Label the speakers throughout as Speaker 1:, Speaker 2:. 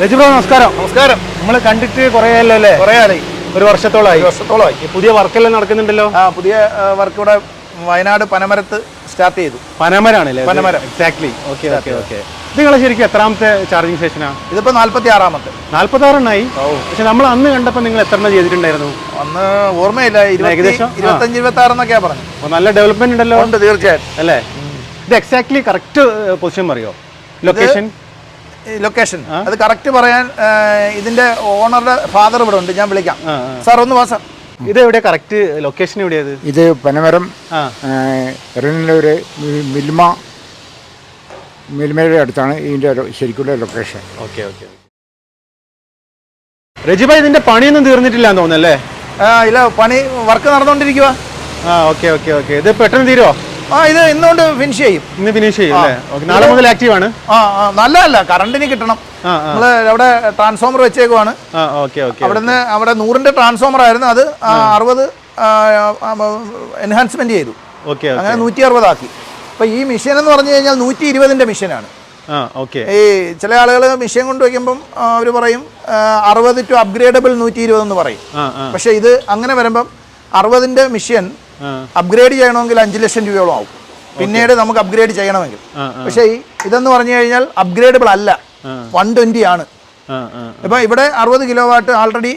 Speaker 1: രജിബ്രോ നമസ്കാരം നമസ്കാരം നമ്മൾ കണ്ടിട്ട് കുറേ അല്ലേ കുറേ ആയി ഒരു വർഷത്തോളമായി
Speaker 2: വർഷത്തോളമായി
Speaker 1: പുതിയ വർക്കെല്ലാം നടക്കുന്നുണ്ടല്ലോ
Speaker 2: ആ പുതിയ വർക്ക് ഇവിടെ വയനാട് പനമരത്ത് സ്റ്റാർട്ട് ചെയ്തു പനമരാണല്ലേ Panamaram
Speaker 1: exactly okay okay okay നിങ്ങൾ ശരിക്കും എത്രാമത്തെ ചാർജിങ് സ്റ്റേഷനാണ്
Speaker 2: ഇതിപ്പോ നാല്പത്തി ആറാമത്തെ
Speaker 1: നാല്പത്തി ആറെണ്ണായി പക്ഷെ നമ്മൾ അന്ന് കണ്ടപ്പോൾ നിങ്ങൾ എത്ര ചെയ്തിട്ടുണ്ടായിരുന്നു
Speaker 2: അന്ന് ഓർമ്മയില്ല ഏകദേശം ഇരുപത്തഞ്ച് ഇരുപത്തി ആറ് എന്നൊക്കെയാ പറഞ്ഞു
Speaker 1: നല്ല ഡെവലപ്മെന്റ് ഉണ്ടല്ലോ
Speaker 2: ഉണ്ട് തീർച്ചയായിട്ടും
Speaker 1: അല്ലേ ഇത് എക്സാക്ട്ലി കറക്റ്റ് പൊസിഷൻ അറിയോ ലൊക്കേഷൻ
Speaker 2: ലൊക്കേഷൻ അത് കറക്റ്റ് പറയാൻ ഇതിന്റെ ഓണറുടെ ഫാദർ ഇവിടെ ഉണ്ട് ഞാൻ വിളിക്കാം സാർ ഒന്ന് വാ സാർ
Speaker 1: ഇത് എവിടെ കറക്റ്റ് ലൊക്കേഷൻ എവിടെയത്
Speaker 2: ഇത് പനമരം എറണാകുളൂര് മിൽമ മിൽമയുടെ അടുത്താണ് ഇതിന്റെ ശരിക്കുള്ള ലൊക്കേഷൻ
Speaker 1: ഓക്കെ ഓക്കെ രജിബ ഇതിന്റെ പണിയൊന്നും തീർന്നിട്ടില്ല എന്ന് തോന്നുന്നല്ലേ
Speaker 2: ഇല്ല പണി വർക്ക് നടന്നുകൊണ്ടിരിക്കുവാ
Speaker 1: ആ ഓക്കെ ഓക്കെ ഓക്കെ ഇത് പെട്ടെന്ന് തീരുവോ
Speaker 2: ആ ഇത് ഇന്നുകൊണ്ട് ഫിനിഷ് ചെയ്യും
Speaker 1: ഇന്ന് ഫിനിഷ് ചെയ്യും അല്ലേ നാളെ മുതൽ ആക്റ്റീവ് ആണ്
Speaker 2: ആ നല്ലതല്ല കറണ്ടിന് കിട്ടണം നമ്മള് അവിടെ ട്രാൻസ്ഫോമർ വെച്ചേക്കുവാണ് ആ ഓക്കെ അവിടുന്ന് അവിടെ നൂറിന്റെ ട്രാൻസ്ഫോമർ ആയിരുന്നു അത് അറുപത് എൻഹാൻസ്മെന്റ് ചെയ്തു അങ്ങനെ നൂറ്റി അറുപതാക്കി അപ്പൊ ഈ മിഷൻ എന്ന് പറഞ്ഞു കഴിഞ്ഞാൽ നൂറ്റി ഇരുപതിന്റെ മിഷനാണ് ആ ഈ ചില ആളുകൾ മിഷൻ കൊണ്ട് വയ്ക്കുമ്പം അവർ പറയും അറുപത് ടു അപ്ഗ്രേഡബിൾ നൂറ്റി ഇരുപത് എന്ന് പറയും പക്ഷെ പക്ഷേ ഇത് അങ്ങനെ വരുമ്പം അറുപതിന്റെ മിഷീൻ അപ്ഗ്രേഡ് ചെയ്യണമെങ്കിൽ അഞ്ച് ലക്ഷം രൂപയോളം ആവും പിന്നീട് നമുക്ക് അപ്ഗ്രേഡ് ചെയ്യണമെങ്കിൽ പക്ഷേ ഇതെന്ന് പറഞ്ഞു കഴിഞ്ഞാൽ അപ്ഗ്രേഡബിൾ അല്ല വൺ ട്വന്റി ആണ് ഇപ്പൊ ഇവിടെ അറുപത് കിലോ വാട്ട് ആൾറെഡി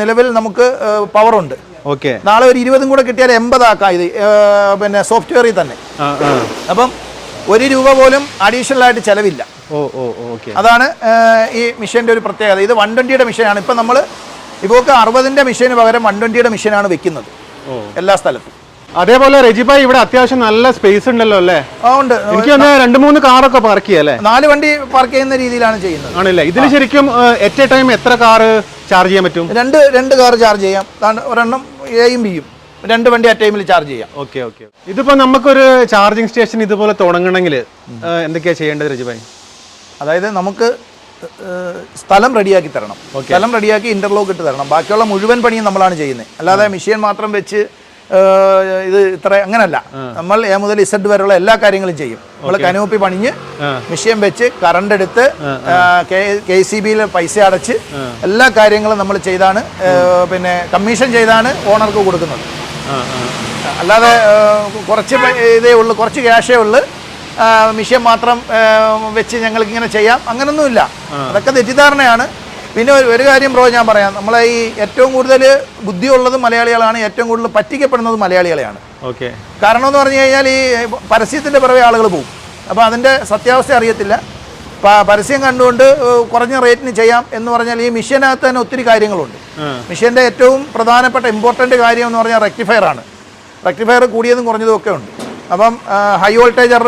Speaker 2: നിലവിൽ നമുക്ക് പവർ ഉണ്ട് ഓക്കെ നാളെ ഒരു ഇരുപതും കൂടെ കിട്ടിയാൽ എൺപതാക്കാം ഇത് പിന്നെ സോഫ്റ്റ്വെയറിൽ തന്നെ അപ്പം ഒരു രൂപ പോലും അഡീഷണൽ ആയിട്ട് ചെലവില്ല അതാണ് ഈ മിഷീൻ്റെ ഒരു പ്രത്യേകത ഇത് വൺ ട്വൻറ്റിയുടെ മിഷീനാണ് ഇപ്പൊ നമ്മൾ ഇപ്പോൾ അറുപതിന്റെ മിഷീന് പകരം വൺ ട്വന്റിയുടെ മിഷീനാണ് വെക്കുന്നത് എല്ലാ സ്ഥലത്തും
Speaker 1: അതേപോലെ രജിബായ് ഇവിടെ അത്യാവശ്യം നല്ല സ്പേസ് ഉണ്ടല്ലോ അല്ലേ ഉണ്ട് എനിക്ക് രണ്ട് മൂന്ന് കാറൊക്കെ പാർക്ക് ചെയ്യാല്ലേ
Speaker 2: നാല് വണ്ടി പാർക്ക് ചെയ്യുന്ന രീതിയിലാണ് ചെയ്യുന്നത്
Speaker 1: ആണല്ലേ ഇതിന് ശരിക്കും എറ്റ് എ ടൈം എത്ര കാർ ചാർജ് ചെയ്യാൻ പറ്റും
Speaker 2: രണ്ട് രണ്ട് കാർ ചാർജ് ചെയ്യാം ഒരെണ്ണം എയും ബിയും രണ്ട് വണ്ടി അറ്റ് ടൈമിൽ ചാർജ് ചെയ്യാം
Speaker 1: ഓക്കെ ഓക്കെ ഇതിപ്പോ നമുക്കൊരു ചാർജിങ് സ്റ്റേഷൻ ഇതുപോലെ തുടങ്ങണമെങ്കിൽ എന്തൊക്കെയാ ചെയ്യേണ്ടത് രജിബായ്
Speaker 2: അതായത് നമുക്ക് സ്ഥലം റെഡിയാക്കി തരണം സ്ഥലം റെഡിയാക്കി ഇന്റർലോക്ക് ഇട്ട് തരണം ബാക്കിയുള്ള മുഴുവൻ പണിയും നമ്മളാണ് ചെയ്യുന്നത് അല്ലാതെ മെഷീൻ മാത്രം വെച്ച് ഇത് ഇത്ര അങ്ങനല്ല നമ്മൾ എ മുതൽ ഇസഡ് വരെയുള്ള എല്ലാ കാര്യങ്ങളും ചെയ്യും നമ്മൾ കനോപ്പി പണിഞ്ഞ് മിഷ്യം വെച്ച് കറണ്ട് എടുത്ത് കെ സി ബിയിൽ പൈസ അടച്ച് എല്ലാ കാര്യങ്ങളും നമ്മൾ ചെയ്താണ് പിന്നെ കമ്മീഷൻ ചെയ്താണ് ഓണർക്ക് കൊടുക്കുന്നത് അല്ലാതെ കുറച്ച് ഇതേ ഉള്ളൂ കുറച്ച് ക്യാഷേ ഉള്ളൂ മിഷ്യം മാത്രം വെച്ച് ഞങ്ങൾക്ക് ഇങ്ങനെ ചെയ്യാം അങ്ങനൊന്നുമില്ല അതൊക്കെ തെറ്റിദ്ധാരണയാണ് പിന്നെ ഒരു കാര്യം ബ്രോ ഞാൻ പറയാം നമ്മളെ ഈ ഏറ്റവും കൂടുതൽ ബുദ്ധിയുള്ളത് മലയാളികളാണ് ഏറ്റവും കൂടുതൽ പറ്റിക്കപ്പെടുന്നത് മലയാളികളെയാണ് ഓക്കെ കാരണം എന്ന് പറഞ്ഞു കഴിഞ്ഞാൽ ഈ പരസ്യത്തിൻ്റെ പുറകെ ആളുകൾ പോകും അപ്പോൾ അതിൻ്റെ സത്യാവസ്ഥ അറിയത്തില്ല പരസ്യം കണ്ടുകൊണ്ട് കുറഞ്ഞ റേറ്റിന് ചെയ്യാം എന്ന് പറഞ്ഞാൽ ഈ മിഷീനകത്ത് തന്നെ ഒത്തിരി കാര്യങ്ങളുണ്ട് മിഷ്യൻ്റെ ഏറ്റവും പ്രധാനപ്പെട്ട ഇമ്പോർട്ടൻ്റ് കാര്യം എന്ന് പറഞ്ഞാൽ റെക്ടിഫയർ ആണ് റെക്ടിഫയർ കൂടിയതും കുറഞ്ഞതും ഒക്കെ ഉണ്ട് അപ്പം ഹൈ വോൾട്ടേജർ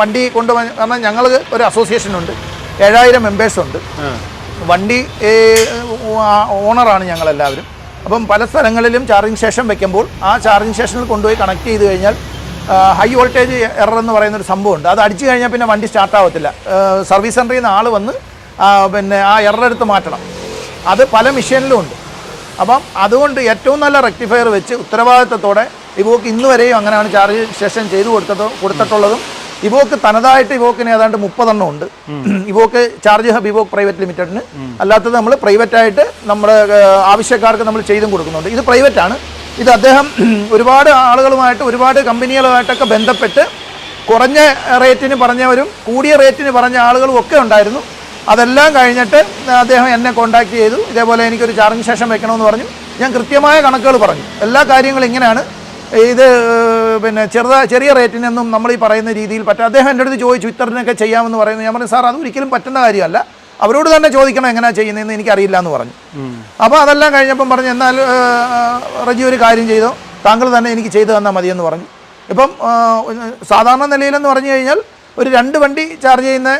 Speaker 2: വണ്ടി കൊണ്ട് കാരണം ഞങ്ങൾ ഒരു അസോസിയേഷൻ ഉണ്ട് ഏഴായിരം മെമ്പേഴ്സ് ഉണ്ട് വണ്ടി ഓണറാണ് ഞങ്ങളെല്ലാവരും അപ്പം പല സ്ഥലങ്ങളിലും ചാർജിങ് സ്റ്റേഷൻ വെക്കുമ്പോൾ ആ ചാർജിങ് സ്റ്റേഷനിൽ കൊണ്ടുപോയി കണക്ട് ചെയ്ത് കഴിഞ്ഞാൽ ഹൈ വോൾട്ടേജ് എറർ എന്ന് പറയുന്ന ഒരു സംഭവമുണ്ട് അത് അടിച്ചു കഴിഞ്ഞാൽ പിന്നെ വണ്ടി സ്റ്റാർട്ടാവത്തില്ല സർവീസ് സെൻറ്ററിൽ നിന്ന് ആൾ വന്ന് പിന്നെ ആ എറർ എടുത്ത് മാറ്റണം അത് പല മെഷീനിലും ഉണ്ട് അപ്പം അതുകൊണ്ട് ഏറ്റവും നല്ല റെക്ടിഫയർ വെച്ച് ഉത്തരവാദിത്തത്തോടെ ഇവക്ക് ഇന്നുവരെയും അങ്ങനെയാണ് ചാർജ് സ്റ്റേഷൻ ചെയ്തു കൊടുത്തത് കൊടുത്തിട്ടുള്ളതും ഇവോക്ക് തനതായിട്ട് ഇവോക്കിന് ഏതാണ്ട് മുപ്പതെണ്ണം ഉണ്ട് Evok charge hub Evok private ലിമിറ്റഡിന് അല്ലാത്തത് നമ്മൾ പ്രൈവറ്റ് ആയിട്ട് നമ്മുടെ ആവശ്യക്കാർക്ക് നമ്മൾ ചെയ്തും കൊടുക്കുന്നുണ്ട് ഇത് പ്രൈവറ്റ് ആണ് ഇത് അദ്ദേഹം ഒരുപാട് ആളുകളുമായിട്ട് ഒരുപാട് കമ്പനികളുമായിട്ടൊക്കെ ബന്ധപ്പെട്ട് കുറഞ്ഞ റേറ്റിന് പറഞ്ഞവരും കൂടിയ റേറ്റിന് പറഞ്ഞ ആളുകളും ഒക്കെ ഉണ്ടായിരുന്നു അതെല്ലാം കഴിഞ്ഞിട്ട് അദ്ദേഹം എന്നെ കോണ്ടാക്ട് ചെയ്തു ഇതേപോലെ എനിക്കൊരു ചാർജിങ് സെഷൻ വെക്കണമെന്ന് പറഞ്ഞു ഞാൻ കൃത്യമായ കണക്കുകൾ പറഞ്ഞു എല്ലാ കാര്യങ്ങളും ഇങ്ങനെയാണ് ഇത് പിന്നെ ചെറുതാ ചെറിയ റേറ്റിനൊന്നും നമ്മൾ ഈ പറയുന്ന രീതിയിൽ പറ്റും അദ്ദേഹം എൻ്റെ അടുത്ത് ചോദിച്ചു ഇത്തരനൊക്കെ ചെയ്യാമെന്ന് പറയുന്നത് ഞാൻ പറഞ്ഞു സാർ അത് ഒരിക്കലും പറ്റുന്ന കാര്യമല്ല അവരോട് തന്നെ ചോദിക്കണം എങ്ങനെയാണ് ചെയ്യുന്നതെന്ന് എനിക്കറിയില്ല എന്ന് പറഞ്ഞു അപ്പോൾ അതെല്ലാം കഴിഞ്ഞപ്പം പറഞ്ഞു എന്നാൽ റജി ഒരു കാര്യം ചെയ്തോ താങ്കൾ തന്നെ എനിക്ക് ചെയ്തു തന്നാൽ മതിയെന്ന് പറഞ്ഞു ഇപ്പം സാധാരണ നിലയിലെന്ന് പറഞ്ഞു കഴിഞ്ഞാൽ ഒരു രണ്ട് വണ്ടി ചാർജ് ചെയ്യുന്ന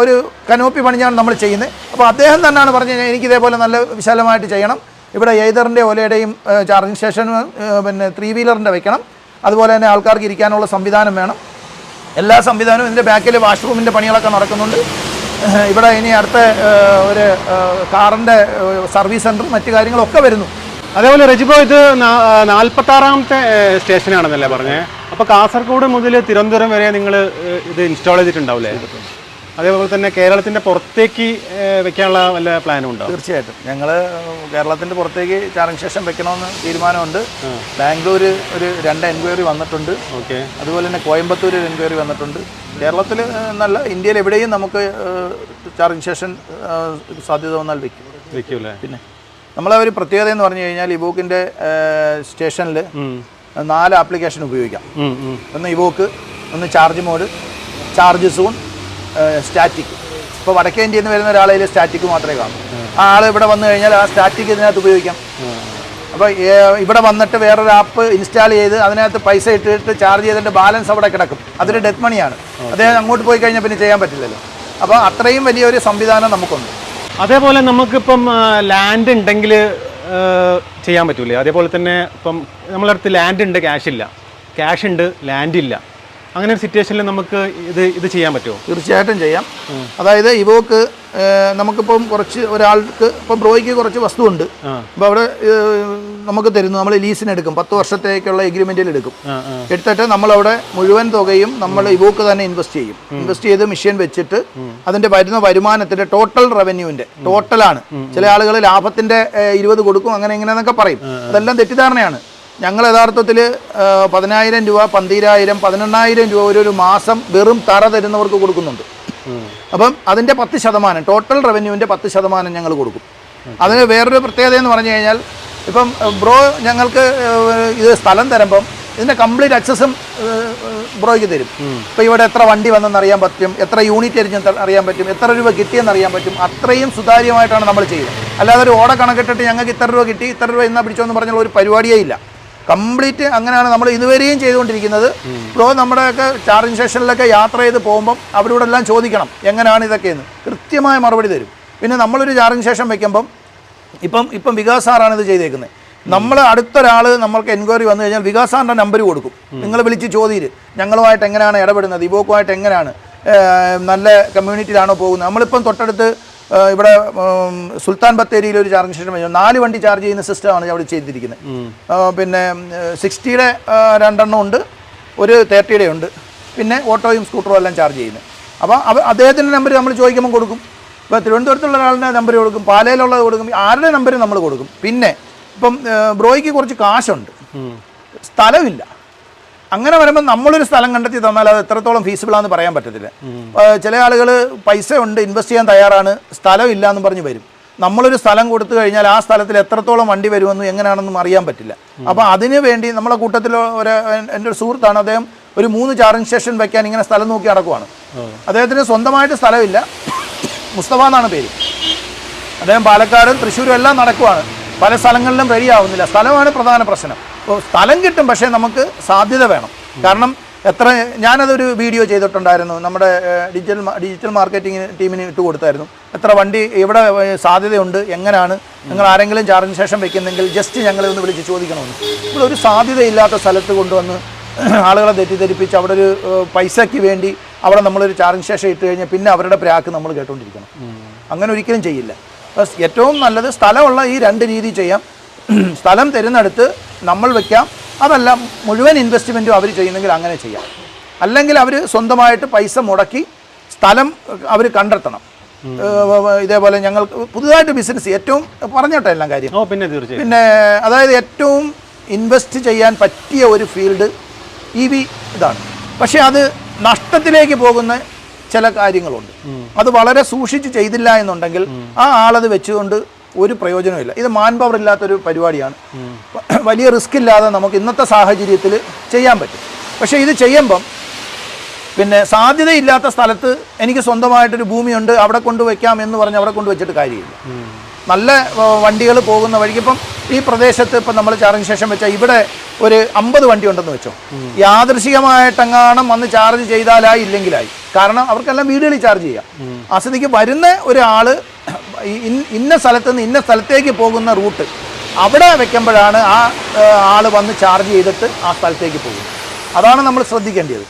Speaker 2: ഒരു കനോപ്പി പണിഞ്ഞാണ് നമ്മൾ ചെയ്യുന്നത് അപ്പോൾ അദ്ദേഹം തന്നെയാണ് കഴിഞ്ഞാൽ എനിക്കിതേപോലെ നല്ല വിശാലമായിട്ട് ചെയ്യണം ഇവിടെ ഏതറിൻ്റെ ഓലയുടെയും ചാർജിങ് സ്റ്റേഷൻ പിന്നെ ത്രീ വീലറിൻ്റെ വെക്കണം അതുപോലെ തന്നെ ആൾക്കാർക്ക് ഇരിക്കാനുള്ള സംവിധാനം വേണം എല്ലാ സംവിധാനവും ഇതിൻ്റെ ബാക്കിൽ വാഷ്റൂമിൻ്റെ പണികളൊക്കെ നടക്കുന്നുണ്ട് ഇവിടെ ഇനി അടുത്ത ഒരു കാറിൻ്റെ സർവീസ് സെൻറ്ററും മറ്റു കാര്യങ്ങളൊക്കെ വരുന്നു അതേപോലെ റെജിബോ ഇത് നാൽപ്പത്താറാമത്തെ സ്റ്റേഷനാണെന്നല്ലേ പറഞ്ഞേ അപ്പോൾ കാസർഗോഡ് മുതൽ തിരുവനന്തപുരം വരെ നിങ്ങൾ ഇത് ഇൻസ്റ്റാൾ ചെയ്തിട്ടുണ്ടാവില്ലേ അതേപോലെ തന്നെ കേരളത്തിന്റെ പുറത്തേക്ക് വെക്കാനുള്ള വല്ല പ്ലാനും ഉണ്ടോ തീർച്ചയായിട്ടും ഞങ്ങൾ കേരളത്തിന്റെ പുറത്തേക്ക് ചാറിന് സ്റ്റേഷൻ വെക്കണമെന്ന് തീരുമാനമുണ്ട് ബാംഗ്ലൂർ ഒരു രണ്ട് എൻക്വയറി വന്നിട്ടുണ്ട് ഓക്കെ അതുപോലെ തന്നെ കോയമ്പത്തൂർ ഒരു എൻക്വയറി വന്നിട്ടുണ്ട് കേരളത്തിൽ നല്ല ഇന്ത്യയിൽ എവിടെയും നമുക്ക് ചാർജിങ് സ്റ്റേഷൻ സാധ്യത വന്നാൽ വെക്കും അല്ലേ പിന്നെ നമ്മളെ ഒരു പ്രത്യേകത എന്ന് പറഞ്ഞു കഴിഞ്ഞാൽ ഇബോക്കിന്റെ സ്റ്റേഷനിൽ നാല് ആപ്ലിക്കേഷൻ ഉപയോഗിക്കാം ഒന്ന് ഇബോക്ക് ഒന്ന് charge mode charge soon static ഇപ്പോൾ വടക്കേ ഇന്ത്യയിൽ നിന്ന് വരുന്ന ഒരാളിൽ സ്റ്റാറ്റിക് മാത്രമേ കാണൂ ആ ആൾ ഇവിടെ വന്നു കഴിഞ്ഞാൽ ആ സ്റ്റാറ്റിക് ഇതിനകത്ത് ഉപയോഗിക്കാം അപ്പോൾ ഇവിടെ വന്നിട്ട് വേറൊരു ആപ്പ് ഇൻസ്റ്റാൾ ചെയ്ത് അതിനകത്ത് പൈസ ഇട്ടിട്ട് ചാർജ് ചെയ്തിട്ട് ബാലൻസ് അവിടെ കിടക്കും അതൊരു ഡെത്ത് മണിയാണ് അദ്ദേഹം അങ്ങോട്ട് പോയി കഴിഞ്ഞാൽ പിന്നെ ചെയ്യാൻ പറ്റില്ലല്ലോ അപ്പോൾ അത്രയും വലിയൊരു സംവിധാനം നമുക്കുണ്ട് അതേപോലെ നമുക്കിപ്പം ലാൻഡ് ഉണ്ടെങ്കിൽ ചെയ്യാൻ പറ്റൂലേ അതേപോലെ തന്നെ ഇപ്പം നമ്മളടുത്ത് ലാൻഡ് ഉണ്ട് ക്യാഷ് ഇല്ല ക്യാഷ് ഉണ്ട് ലാൻഡ് ഇല്ല അങ്ങനെ ഒരു സിറ്റുവേഷനിൽ നമുക്ക് ഇത് ഇത് ചെയ്യാൻ പറ്റുമോ തീർച്ചയായിട്ടും ചെയ്യാം അതായത് ഇവോക്ക് നമുക്കിപ്പം കുറച്ച് ഒരാൾക്ക് ഇപ്പം ബ്രോയ്ക്ക് കുറച്ച് വസ്തു ഉണ്ട് അപ്പോൾ അവിടെ നമുക്ക് തരുന്നു നമ്മൾ ലീസിന് എടുക്കും പത്ത് വർഷത്തേക്കുള്ള എഗ്രിമെൻറ്റിൽ എടുക്കും എടുത്തിട്ട് നമ്മളവിടെ മുഴുവൻ തുകയും നമ്മൾ ഇവോക്ക് തന്നെ ഇൻവെസ്റ്റ് ചെയ്യും ഇൻവെസ്റ്റ് ചെയ്ത് മിഷ്യൻ വെച്ചിട്ട് അതിൻ്റെ വരുന്ന വരുമാനത്തിൻ്റെ ടോട്ടൽ റവന്യൂവിൻ്റെ ടോട്ടലാണ് ചില ആളുകൾ ലാഭത്തിൻ്റെ ഇരുപത് കൊടുക്കും അങ്ങനെ ഇങ്ങനെ എന്നൊക്കെ പറയും അതെല്ലാം തെറ്റിദ്ധാരണയാണ് ഞങ്ങൾ യഥാർത്ഥത്തിൽ പതിനായിരം രൂപ പന്തിരായിരം പതിനെണ്ണായിരം രൂപ ഒരു മാസം വെറും തറ തരുന്നവർക്ക് കൊടുക്കുന്നുണ്ട് അപ്പം അതിൻ്റെ പത്ത് ശതമാനം ടോട്ടൽ റവന്യൂവിൻ്റെ പത്ത് ശതമാനം ഞങ്ങൾ കൊടുക്കും അതിന് വേറൊരു പ്രത്യേകത എന്ന് പറഞ്ഞു കഴിഞ്ഞാൽ ഇപ്പം ബ്രോ ഞങ്ങൾക്ക് ഇത് സ്ഥലം തരുമ്പം ഇതിൻ്റെ കംപ്ലീറ്റ് അക്സസും ബ്രോയ്ക്ക് തരും ഇപ്പോൾ ഇവിടെ എത്ര വണ്ടി വന്നെന്ന് അറിയാൻ പറ്റും എത്ര യൂണിറ്റ് എരിഞ്ഞെന്ന് അറിയാൻ പറ്റും എത്ര രൂപ കിട്ടിയെന്ന് അറിയാൻ പറ്റും അത്രയും സുതാര്യമായിട്ടാണ് നമ്മൾ ചെയ്യുന്നത് അല്ലാതെ ഒരു ഓട കണക്കിട്ടിട്ട് ഞങ്ങൾക്ക് ഇത്ര രൂപ കിട്ടി ഇത്ര രൂപ ഇന്നാ പിടിച്ചോ എന്ന് പറഞ്ഞുള്ള ഒരു പരിപാടിയേ ഇല്ല കംപ്ലീറ്റ് അങ്ങനെയാണ് നമ്മൾ ഇതുവരെയും ചെയ്തുകൊണ്ടിരിക്കുന്നത് ഇപ്പോൾ നമ്മുടെയൊക്കെ ചാർജിങ് സ്റ്റേഷനിലൊക്കെ യാത്ര ചെയ്ത് പോകുമ്പം എല്ലാം ചോദിക്കണം എങ്ങനെയാണ് ഇതൊക്കെയെന്ന് കൃത്യമായ മറുപടി തരും പിന്നെ നമ്മളൊരു ചാർജിങ് സ്റ്റേഷൻ വയ്ക്കുമ്പം ഇപ്പം ഇപ്പം വികാസ് സാറാണ് ഇത് ചെയ്തേക്കുന്നത് നമ്മൾ അടുത്തൊരാൾ നമ്മൾക്ക് എൻക്വയറി വന്നു കഴിഞ്ഞാൽ വികാസ് സാറിൻ്റെ നമ്പർ കൊടുക്കും നിങ്ങൾ വിളിച്ച് ചോദിയിര് ഞങ്ങളുമായിട്ട് എങ്ങനെയാണ് ഇടപെടുന്നത് ഇവോക്കുമായിട്ട് എങ്ങനെയാണ് നല്ല കമ്മ്യൂണിറ്റിയിലാണോ പോകുന്നത് നമ്മളിപ്പം തൊട്ടടുത്ത് ഇവിടെ സുൽത്താൻ ബത്തേരിയിൽ ഒരു ചാർജിങ് സ്റ്റേഷൻ വെച്ചു നാല് വണ്ടി ചാർജ് ചെയ്യുന്ന സിസ്റ്റമാണ് അവിടെ ചെയ്തിരിക്കുന്നത് പിന്നെ സിക്സ്റ്റിയുടെ രണ്ടെണ്ണം ഉണ്ട് ഒരു തേർട്ടിയുടെ ഉണ്ട് പിന്നെ ഓട്ടോയും സ്കൂട്ടറും എല്ലാം ചാർജ് ചെയ്യുന്നത് അപ്പോൾ അവ അദ്ദേഹത്തിൻ്റെ നമ്പർ നമ്മൾ ചോദിക്കുമ്പോൾ കൊടുക്കും ഇപ്പോൾ തിരുവനന്തപുരത്തുള്ള ഒരാളുടെ നമ്പർ കൊടുക്കും പാലയിലുള്ളത് കൊടുക്കും ആരുടെ നമ്പർ നമ്മൾ കൊടുക്കും പിന്നെ ഇപ്പം ബ്രോയ്ക്ക് കുറച്ച് കാശുണ്ട് സ്ഥലമില്ല അങ്ങനെ വരുമ്പോൾ നമ്മളൊരു സ്ഥലം കണ്ടെത്തി തന്നാൽ അത് എത്രത്തോളം ഫീസിബിളാന്ന് പറയാൻ പറ്റത്തില്ല ചില ആളുകൾ പൈസ ഉണ്ട് ഇൻവെസ്റ്റ് ചെയ്യാൻ തയ്യാറാണ് സ്ഥലം ഇല്ല എന്ന് പറഞ്ഞ് വരും നമ്മളൊരു സ്ഥലം കൊടുത്തു കഴിഞ്ഞാൽ ആ സ്ഥലത്തിൽ എത്രത്തോളം വണ്ടി വരുമെന്നും എങ്ങനെയാണെന്നും അറിയാൻ പറ്റില്ല അപ്പോൾ അതിന് വേണ്ടി നമ്മളെ കൂട്ടത്തിൽ ഒരു എൻ്റെ ഒരു സുഹൃത്താണ് അദ്ദേഹം ഒരു മൂന്ന് ചാർജിങ് സ്റ്റേഷൻ വെക്കാൻ ഇങ്ങനെ സ്ഥലം നോക്കി നടക്കുവാണ് അദ്ദേഹത്തിന് സ്വന്തമായിട്ട് സ്ഥലമില്ല മുസ്തഫ എന്നാണ് പേര് അദ്ദേഹം പാലക്കാടും തൃശ്ശൂരും എല്ലാം നടക്കുവാണ് പല സ്ഥലങ്ങളിലും റെഡി ആവുന്നില്ല സ്ഥലമാണ് പ്രധാന പ്രശ്നം സ്ഥലം കിട്ടും പക്ഷേ നമുക്ക് സാധ്യത വേണം കാരണം എത്ര ഞാനതൊരു വീഡിയോ ചെയ്തിട്ടുണ്ടായിരുന്നു നമ്മുടെ ഡിജിറ്റൽ ഡിജിറ്റൽ മാർക്കറ്റിംഗ് ടീമിന് ഇട്ട് കൊടുത്തായിരുന്നു എത്ര വണ്ടി ഇവിടെ സാധ്യതയുണ്ട് എങ്ങനെയാണ് നിങ്ങൾ ആരെങ്കിലും ചാർജിന് ശേഷം വെക്കുന്നെങ്കിൽ ജസ്റ്റ് ഞങ്ങളെ ഒന്ന് വിളിച്ച് ചോദിക്കണമെന്ന് ഇവിടെ ഒരു സാധ്യതയില്ലാത്ത സ്ഥലത്ത് കൊണ്ടുവന്ന് ആളുകളെ തെറ്റിദ്ധരിപ്പിച്ച് അവിടെ ഒരു പൈസയ്ക്ക് വേണ്ടി അവിടെ നമ്മളൊരു ചാർജിങ് ശേഷം ഇട്ട് കഴിഞ്ഞാൽ പിന്നെ അവരുടെ പ്രാക്ക് നമ്മൾ കേട്ടോണ്ടിരിക്കണം അങ്ങനെ ഒരിക്കലും ചെയ്യില്ല ഏറ്റവും നല്ലത് സ്ഥലമുള്ള ഈ രണ്ട് രീതി ചെയ്യാം സ്ഥലം തിരഞ്ഞെടുത്ത് നമ്മൾ വെക്കാം അതല്ല മുഴുവൻ ഇൻവെസ്റ്റ്മെൻറ്റും അവർ ചെയ്യുന്നെങ്കിൽ അങ്ങനെ ചെയ്യാം അല്ലെങ്കിൽ അവർ സ്വന്തമായിട്ട് പൈസ മുടക്കി സ്ഥലം അവർ കണ്ടെത്തണം ഇതേപോലെ ഞങ്ങൾ പുതുതായിട്ട് ബിസിനസ് ഏറ്റവും പറഞ്ഞോട്ടെ എല്ലാം കാര്യം പിന്നെ പിന്നെ അതായത് ഏറ്റവും ഇൻവെസ്റ്റ് ചെയ്യാൻ പറ്റിയ ഒരു ഫീൽഡ് ഇ വി ഇതാണ് പക്ഷേ അത് നഷ്ടത്തിലേക്ക് പോകുന്ന ചില കാര്യങ്ങളുണ്ട് അത് വളരെ സൂക്ഷിച്ച് ചെയ്തില്ല എന്നുണ്ടെങ്കിൽ ആ ആളത് വെച്ചുകൊണ്ട് ഒരു പ്രയോജനമില്ല ഇത് മാൻ പവർ ഇല്ലാത്തൊരു പരിപാടിയാണ് വലിയ റിസ്ക് ഇല്ലാതെ നമുക്ക് ഇന്നത്തെ സാഹചര്യത്തിൽ ചെയ്യാൻ പറ്റും പക്ഷേ ഇത് ചെയ്യുമ്പം പിന്നെ സാധ്യതയില്ലാത്ത സ്ഥലത്ത് എനിക്ക് സ്വന്തമായിട്ടൊരു ഭൂമിയുണ്ട് അവിടെ വയ്ക്കാം എന്ന് പറഞ്ഞ് അവിടെ വെച്ചിട്ട് കാര്യമില്ല നല്ല വണ്ടികൾ പോകുന്ന വഴിക്ക് ഇപ്പം ഈ പ്രദേശത്ത് ഇപ്പം നമ്മൾ ചാർജിങ് ശേഷം വെച്ചാൽ ഇവിടെ ഒരു അമ്പത് വണ്ടി ഉണ്ടെന്ന് വെച്ചോ യാദൃശികമായിട്ടെങ്ങാണം വന്ന് ചാർജ് ചെയ്താലായി ഇല്ലെങ്കിലായി കാരണം അവർക്കെല്ലാം വീടുകളിൽ ചാർജ് ചെയ്യാം അസതിക്ക് വരുന്ന ഒരാൾ ഇന്ന സ്ഥലത്ത് നിന്ന് ഇന്ന സ്ഥലത്തേക്ക് പോകുന്ന റൂട്ട് അവിടെ വെക്കുമ്പോഴാണ് ആ ആൾ വന്ന് ചാർജ് ചെയ്തിട്ട് ആ സ്ഥലത്തേക്ക് പോകുന്നത് അതാണ് നമ്മൾ ശ്രദ്ധിക്കേണ്ടത്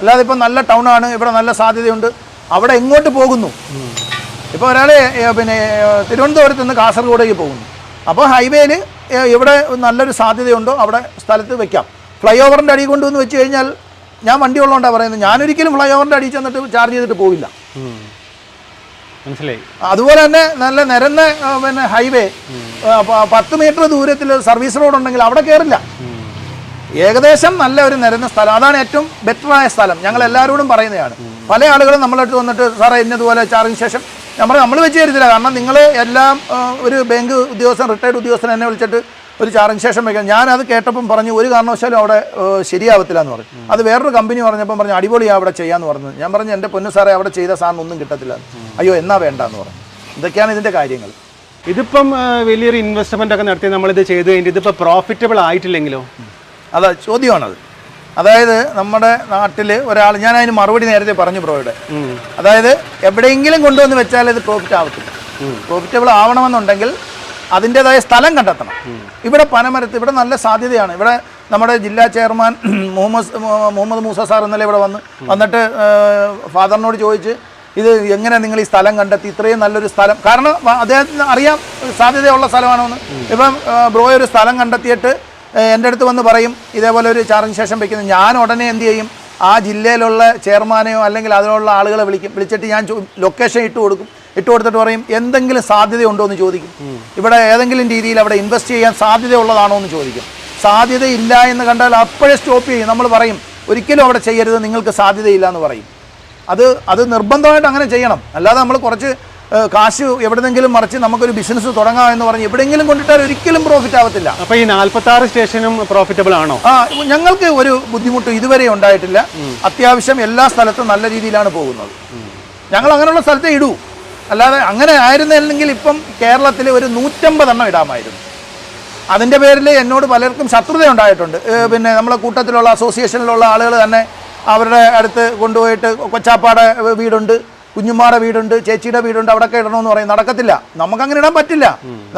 Speaker 2: അല്ലാതെ ഇപ്പം നല്ല ടൗണാണ് ഇവിടെ നല്ല സാധ്യതയുണ്ട് അവിടെ എങ്ങോട്ട് പോകുന്നു ഇപ്പോൾ ഒരാൾ പിന്നെ തിരുവനന്തപുരത്ത് നിന്ന് കാസർഗോഡേക്ക് പോകുന്നു അപ്പോൾ ഹൈവേയിൽ ഇവിടെ നല്ലൊരു സാധ്യതയുണ്ടോ അവിടെ സ്ഥലത്ത് വെക്കാം ഫ്ലൈ ഓവറിൻ്റെ അടി കൊണ്ടുവന്ന് വെച്ച് കഴിഞ്ഞാൽ ഞാൻ വണ്ടി ഉള്ളതുകൊണ്ടാണ് പറയുന്നത് ഞാനൊരിക്കലും ഫ്ലൈ ഓവറിൻ്റെ അടി ചെന്നിട്ട് ചാർജ് ചെയ്തിട്ട് പോവില്ല മനസ്സിലായി അതുപോലെ തന്നെ നല്ല നിരന്ന പിന്നെ ഹൈവേ പത്ത് മീറ്റർ ദൂരത്തിൽ സർവീസ് റോഡ് ഉണ്ടെങ്കിൽ അവിടെ കയറില്ല ഏകദേശം നല്ല ഒരു നിരന്ന സ്ഥലം അതാണ് ഏറ്റവും ബെറ്ററായ സ്ഥലം ഞങ്ങൾ എല്ലാവരോടും പറയുന്നതാണ് പല ആളുകളും നമ്മളടുത്ത് വന്നിട്ട് സാറേ ഇന്നതുപോലെ ചാർജിങ് സ്റ്റേഷൻ നമ്മൾ നമ്മൾ വെച്ച് തരുന്നില്ല കാരണം നിങ്ങൾ എല്ലാം ഒരു ബാങ്ക് ഉദ്യോഗസ്ഥൻ റിട്ടയർഡ് ഉദ്യോഗസ്ഥൻ എന്നെ വിളിച്ചിട്ട് ഒരു ചാറിന് ശേഷം വെക്കാം ഞാൻ അത് കേട്ടപ്പം പറഞ്ഞു ഒരു കാരണവശാലും അവിടെ ശരിയാവത്തില്ല എന്ന് പറഞ്ഞു അത് വേറൊരു കമ്പനി പറഞ്ഞപ്പം പറഞ്ഞു അടിപൊളിയാണ് അവിടെ ചെയ്യാന്ന് പറഞ്ഞു ഞാൻ പറഞ്ഞു എൻ്റെ പൊന്നു സാറേ അവിടെ ചെയ്ത സാറിന് ഒന്നും കിട്ടത്തില്ല അയ്യോ എന്നാ വേണ്ട എന്ന് പറഞ്ഞു ഇതൊക്കെയാണ് ഇതിൻ്റെ കാര്യങ്ങൾ ഇതിപ്പം വലിയൊരു ഇൻവെസ്റ്റ്മെൻ്റ് ഒക്കെ നടത്തി നമ്മളിത് ചെയ്ത് കഴിഞ്ഞിട്ട് ഇതിപ്പോൾ പ്രോഫിറ്റബിൾ ആയിട്ടില്ലെങ്കിലോ അതാ ചോദ്യമാണത് അതായത് നമ്മുടെ നാട്ടിൽ ഒരാൾ ഞാൻ അതിന് മറുപടി നേരത്തെ പറഞ്ഞു ബ്രോയുടെ അതായത് എവിടെയെങ്കിലും കൊണ്ടുവന്ന് വെച്ചാൽ ഇത് പ്രോഫിറ്റ് ആവത്തില്ല പ്രോഫിറ്റബിൾ ആവണമെന്നുണ്ടെങ്കിൽ അതിൻ്റെതായ സ്ഥലം കണ്ടെത്തണം ഇവിടെ പനമരത്ത് ഇവിടെ നല്ല സാധ്യതയാണ് ഇവിടെ നമ്മുടെ ജില്ലാ ചെയർമാൻ മുഹമ്മദ് മുഹമ്മദ് മൂസ സാർ ഇന്നലെ ഇവിടെ വന്ന് വന്നിട്ട് ഫാദറിനോട് ചോദിച്ച് ഇത് എങ്ങനെ നിങ്ങൾ ഈ സ്ഥലം കണ്ടെത്തി ഇത്രയും നല്ലൊരു സ്ഥലം കാരണം അദ്ദേഹത്തിന് അറിയാം സാധ്യതയുള്ള സ്ഥലമാണോന്ന് ഇപ്പം ബ്രോ ഒരു സ്ഥലം കണ്ടെത്തിയിട്ട് എൻ്റെ അടുത്ത് വന്ന് പറയും ഇതേപോലെ ഒരു ചാർജിങ് ശേഷം വയ്ക്കുന്നത് ഞാൻ ഉടനെ എന്ത് ചെയ്യും ആ ജില്ലയിലുള്ള ചെയർമാനെയോ അല്ലെങ്കിൽ അതിനുള്ള ആളുകളെ വിളിക്കും വിളിച്ചിട്ട് ഞാൻ ലൊക്കേഷൻ ഇട്ട് കൊടുക്കും ഇട്ട് കൊടുത്തിട്ട് പറയും എന്തെങ്കിലും സാധ്യത ഉണ്ടോ എന്ന് ചോദിക്കും ഇവിടെ ഏതെങ്കിലും രീതിയിൽ അവിടെ ഇൻവെസ്റ്റ് ചെയ്യാൻ സാധ്യതയുള്ളതാണോ എന്ന് ചോദിക്കും സാധ്യത ഇല്ല എന്ന് കണ്ടാൽ അപ്പോഴേ സ്റ്റോപ്പ് ചെയ്യും നമ്മൾ പറയും ഒരിക്കലും അവിടെ ചെയ്യരുത് നിങ്ങൾക്ക് സാധ്യതയില്ല എന്ന് പറയും അത് അത് നിർബന്ധമായിട്ട് അങ്ങനെ ചെയ്യണം അല്ലാതെ നമ്മൾ കുറച്ച് കാശ് എവിടെന്നെങ്കിലും മറിച്ച് നമുക്കൊരു ബിസിനസ് തുടങ്ങാം എന്ന് പറഞ്ഞ് എവിടെയെങ്കിലും കൊണ്ടിട്ടാൽ ഒരിക്കലും പ്രോഫിറ്റ് ആവത്തില്ല അപ്പൊ ഈ നാല്പത്തി ആറ് സ്റ്റേഷനും പ്രോഫിറ്റബിൾ ആണോ ആ ഞങ്ങൾക്ക് ഒരു ബുദ്ധിമുട്ട് ഇതുവരെ ഉണ്ടായിട്ടില്ല അത്യാവശ്യം എല്ലാ സ്ഥലത്തും നല്ല രീതിയിലാണ് പോകുന്നത് ഞങ്ങൾ അങ്ങനെയുള്ള സ്ഥലത്തെ ഇടൂ അല്ലാതെ അങ്ങനെ ആയിരുന്നില്ലെങ്കിൽ ഇപ്പം കേരളത്തിൽ ഒരു നൂറ്റമ്പതെണ്ണം ഇടാമായിരുന്നു അതിൻ്റെ പേരിൽ എന്നോട് പലർക്കും ശത്രുത ഉണ്ടായിട്ടുണ്ട് പിന്നെ നമ്മളെ കൂട്ടത്തിലുള്ള അസോസിയേഷനിലുള്ള ആളുകൾ തന്നെ അവരുടെ അടുത്ത് കൊണ്ടുപോയിട്ട് കൊച്ചാപ്പാടെ വീടുണ്ട് കുഞ്ഞുമാടെ വീടുണ്ട് ചേച്ചിയുടെ വീടുണ്ട് അവിടെ ഒക്കെ ഇടണമെന്ന് പറയും നടക്കത്തില്ല അങ്ങനെ ഇടാൻ പറ്റില്ല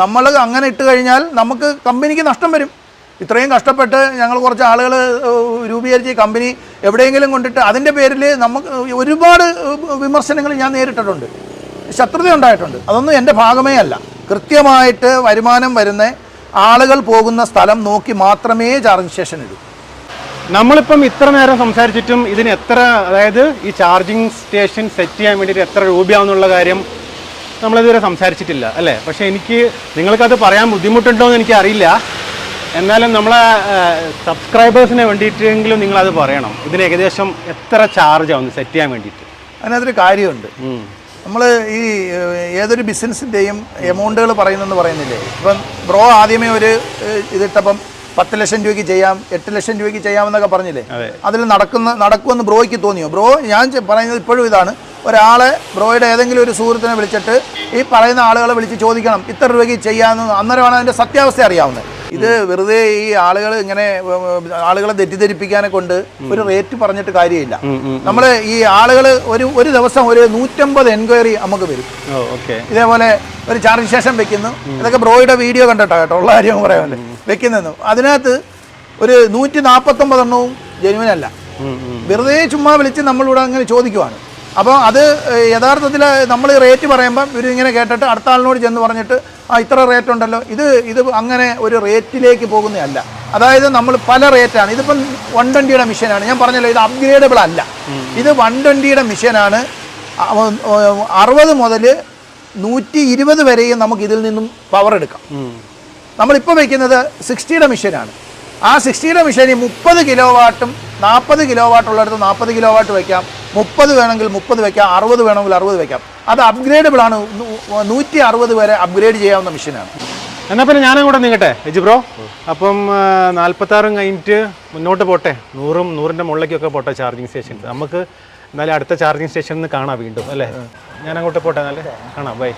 Speaker 2: നമ്മൾ അങ്ങനെ ഇട്ട് കഴിഞ്ഞാൽ നമുക്ക് കമ്പനിക്ക് നഷ്ടം വരും ഇത്രയും കഷ്ടപ്പെട്ട് ഞങ്ങൾ കുറച്ച് ആളുകൾ രൂപീകരിച്ച് കമ്പനി എവിടെയെങ്കിലും കൊണ്ടിട്ട് അതിൻ്റെ പേരിൽ നമുക്ക് ഒരുപാട് വിമർശനങ്ങൾ ഞാൻ നേരിട്ടിട്ടുണ്ട് ശത്രുത ഉണ്ടായിട്ടുണ്ട് അതൊന്നും എൻ്റെ ഭാഗമേ അല്ല കൃത്യമായിട്ട് വരുമാനം വരുന്ന ആളുകൾ പോകുന്ന സ്ഥലം നോക്കി മാത്രമേ ചാർജിങ് സ്റ്റേഷൻ ഇടൂ നമ്മളിപ്പം ഇത്ര നേരം സംസാരിച്ചിട്ടും ഇതിന് എത്ര അതായത് ഈ ചാർജിങ് സ്റ്റേഷൻ സെറ്റ് ചെയ്യാൻ വേണ്ടിയിട്ട് എത്ര രൂപയാണെന്നുള്ള കാര്യം നമ്മളിതുവരെ സംസാരിച്ചിട്ടില്ല അല്ലേ പക്ഷേ എനിക്ക് നിങ്ങൾക്കത് പറയാൻ ബുദ്ധിമുട്ടുണ്ടോ എന്ന് എനിക്ക് അറിയില്ല എന്നാലും നമ്മളെ സബ്സ്ക്രൈബേഴ്സിന് വേണ്ടിയിട്ടെങ്കിലും നിങ്ങളത് പറയണം ഇതിന് ഏകദേശം എത്ര ചാർജ് ആവുന്നു സെറ്റ് ചെയ്യാൻ വേണ്ടിയിട്ട് അതിനകത്തൊരു കാര്യമുണ്ട് നമ്മൾ ഈ ഏതൊരു ബിസിനസ്സിൻ്റെയും എമൗണ്ടുകൾ പറയുന്നതെന്ന് പറയുന്നില്ലേ ഇപ്പം ബ്രോ ആദ്യമേ ഒരു ഇതിട്ടപ്പം പത്ത് ലക്ഷം രൂപയ്ക്ക് ചെയ്യാം എട്ട് ലക്ഷം രൂപയ്ക്ക് ചെയ്യാമെന്നൊക്കെ പറഞ്ഞില്ലേ അതിൽ നടക്കുന്ന നടക്കുമെന്ന് ബ്രോയ്ക്ക് തോന്നിയോ ബ്രോ ഞാൻ പറയുന്നത് ഇപ്പോഴും ഇതാണ് ഒരാളെ ബ്രോയുടെ ഏതെങ്കിലും ഒരു സുഹൃത്തിനെ വിളിച്ചിട്ട് ഈ പറയുന്ന ആളുകളെ വിളിച്ച് ചോദിക്കണം ഇത്ര രൂപയ്ക്ക് ചെയ്യാമെന്ന് അന്നേരമാണ് അതിൻ്റെ സത്യാവസ്ഥ അറിയാവുന്നത് ഇത് വെറുതെ ഈ ആളുകൾ ഇങ്ങനെ ആളുകളെ തെറ്റിദ്ധരിപ്പിക്കാനെ കൊണ്ട് ഒരു റേറ്റ് പറഞ്ഞിട്ട് കാര്യമില്ല നമ്മള് ഈ ആളുകൾ ഒരു ഒരു ദിവസം ഒരു നൂറ്റമ്പത് എൻക്വയറി നമുക്ക് വരും ഇതേപോലെ ഒരു ചാർജ് ശേഷം വെക്കുന്നു ഇതൊക്കെ ബ്രോയുടെ വീഡിയോ കണ്ടിട്ടോ കേട്ടോ ഉള്ള കാര്യം പറയാമല്ലേ വെക്കുന്നു അതിനകത്ത് ഒരു നൂറ്റി നാൽപ്പത്തൊമ്പതെണ്ണവും ജെനുവൻ അല്ല വെറുതെ ചുമ്മാ വിളിച്ച് നമ്മളിവിടെ അങ്ങനെ ചോദിക്കുവാണ് അപ്പോൾ അത് യഥാർത്ഥത്തിൽ നമ്മൾ റേറ്റ് പറയുമ്പം ഇവരിങ്ങനെ കേട്ടിട്ട് അടുത്ത ആളിനോട് ചെന്ന് പറഞ്ഞിട്ട് ആ ഇത്ര റേറ്റ് ഉണ്ടല്ലോ ഇത് ഇത് അങ്ങനെ ഒരു റേറ്റിലേക്ക് പോകുന്നതല്ല അതായത് നമ്മൾ പല റേറ്റാണ് ഇതിപ്പം വൺ ട്വൻറ്റിയുടെ മിഷീനാണ് ഞാൻ പറഞ്ഞല്ലോ ഇത് അപ്ഗ്രേഡബിൾ അല്ല ഇത് വൺ ട്വൻറ്റിയുടെ മിഷീനാണ് അറുപത് മുതൽ നൂറ്റി ഇരുപത് വരെയും നമുക്ക് ഇതിൽ നിന്നും പവർ എടുക്കാം നമ്മളിപ്പോൾ വയ്ക്കുന്നത് സിക്സ്റ്റിയുടെ മിഷീനാണ് ആ സിക്സ്റ്റിയുടെ മിഷീനിൽ മുപ്പത് കിലോ വാട്ടും നാൽപ്പത് കിലോ വാട്ടുള്ളിടത്ത് നാൽപ്പത് കിലോ വാട്ട് വയ്ക്കാം മുപ്പത് വേണമെങ്കിൽ മുപ്പത് വയ്ക്കാം അറുപത് വേണമെങ്കിൽ അറുപത് വയ്ക്കാം അത് അപ്ഗ്രേഡബിൾ ആണ് നൂറ്റി അറുപത് വരെ അപ്ഗ്രേഡ് ചെയ്യാവുന്ന മെഷീനാണ് എന്നാൽ പിന്നെ ഞാനും കൂടെ നീങ്ങട്ടെ എജി ബ്രോ അപ്പം നാൽപ്പത്താറും കഴിഞ്ഞിട്ട് മുന്നോട്ട് പോട്ടെ നൂറും നൂറിൻ്റെ മുകളിലേക്കൊക്കെ പോട്ടെ ചാർജിങ് സ്റ്റേഷൻ നമുക്ക് എന്നാലും അടുത്ത ചാർജിങ് സ്റ്റേഷനിൽ നിന്ന് കാണാം വീണ്ടും അല്ലേ ഞാൻ അങ്ങോട്ട് പോട്ടെ എന്നാലേ കാണാം ബൈ